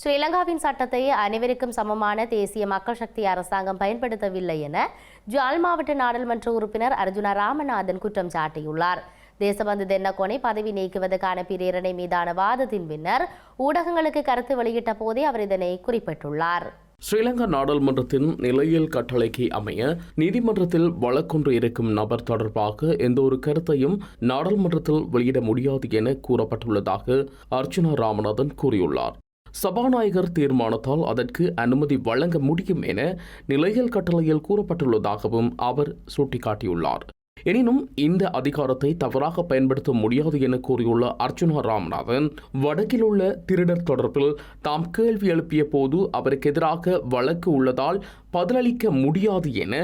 ஸ்ரீலங்காவின் சட்டத்தை அனைவருக்கும் சமமான தேசிய மக்கள் சக்தி அரசாங்கம் பயன்படுத்தவில்லை என ஜாழ் மாவட்ட நாடாளுமன்ற உறுப்பினர் அர்ஜுனா ராமநாதன் குற்றம் சாட்டியுள்ளார். தேசபந்து தென்னகோனை பதவி நீக்குவதற்கான பிரேரணை மீதான வாதத்தின் பின்னர் ஊடகங்களுக்கு கருத்து வெளியிட்ட போதே அவர் இதனை குறிப்பிட்டுள்ளார். ஸ்ரீலங்கா நாடாளுமன்றத்தின் நிலையியல் கட்டளைக்கு அமைய நீதிமன்றத்தில் வழக்கொன்று இருக்கும் நபர் தொடர்பாக எந்த ஒரு கருத்தையும் நாடாளுமன்றத்தில் வெளியிட முடியாது என கூறப்பட்டுள்ளதாக அர்ச்சுனா ராமநாதன் கூறியுள்ளார். சபாநாயகர் தீர்மானத்தால் அதற்கு அனுமதி வழங்க முடியும் என நிலையல் கட்டளையில் கூறப்பட்டுள்ளதாகவும் அவர் சுட்டிக்காட்டியுள்ளார். எனினும் இந்த அதிகாரத்தை தவறாக பயன்படுத்த முடியாது என கூறியுள்ள அர்ச்சுனா ராமநாதன் வடக்கில் உள்ள திருடர் தொடர்பில் தாம் கேள்வி எழுப்பிய போது அவருக்கு எதிராக வழக்கு உள்ளதால் பதிலளிக்க முடியாது என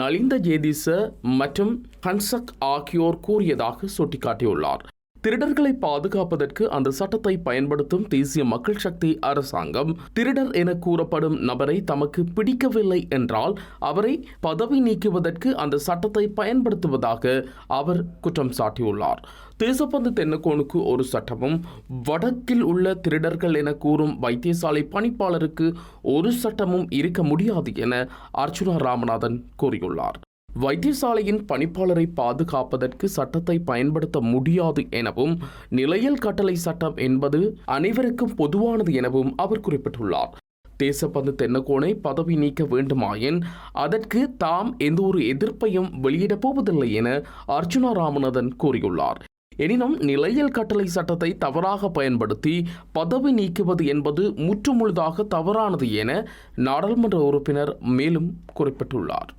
நலிந்த ஜேதிச மற்றும் ஹன்சக் ஆகியோர் கூறியதாக சுட்டிக்காட்டியுள்ளார். திருடர்களை பாதுகாப்பதற்கு அந்த சட்டத்தை பயன்படுத்தும் தேசிய மக்கள் சக்தி அரசாங்கம் திருடர் என கூறப்படும் நபரை தமக்கு பிடிக்கவில்லை என்றால் அவரை பதவி நீக்குவதற்கு அந்த சட்டத்தை பயன்படுத்துவதாக அவர் குற்றம் சாட்டியுள்ளார். தேசப்பந்து தென்னக்கோனுக்கு ஒரு சட்டமும் வடக்கில் உள்ள திருடர்கள் என கூறும் வைத்தியசாலை பணிப்பாளருக்கு ஒரு சட்டமும் இருக்க முடியாது என அர்ச்சுனா ராமநாதன் கூறியுள்ளார். வைத்தியசாலையின் பணிப்பாளரை பாதுகாப்பதற்கு சட்டத்தை பயன்படுத்த முடியாது எனவும் நிலையல் கட்டளை சட்டம் என்பது அனைவருக்கும் பொதுவானது எனவும் அவர் குறிப்பிட்டுள்ளார். தேசப்பந்து தென்னகோனை பதவி நீக்க வேண்டுமாயின் அதற்கு தாம் எந்த ஒரு எதிர்ப்பையும் வெளியிடப் போவதில்லை என அர்ச்சுனா ராமநாதன் கூறியுள்ளார். எனினும் நிலையல் கட்டளை சட்டத்தை தவறாக பயன்படுத்தி பதவி நீக்குவது என்பது முற்றுமுழுதாக தவறானது என நாடாளுமன்ற உறுப்பினர் மேலும் குறிப்பிட்டுள்ளார்.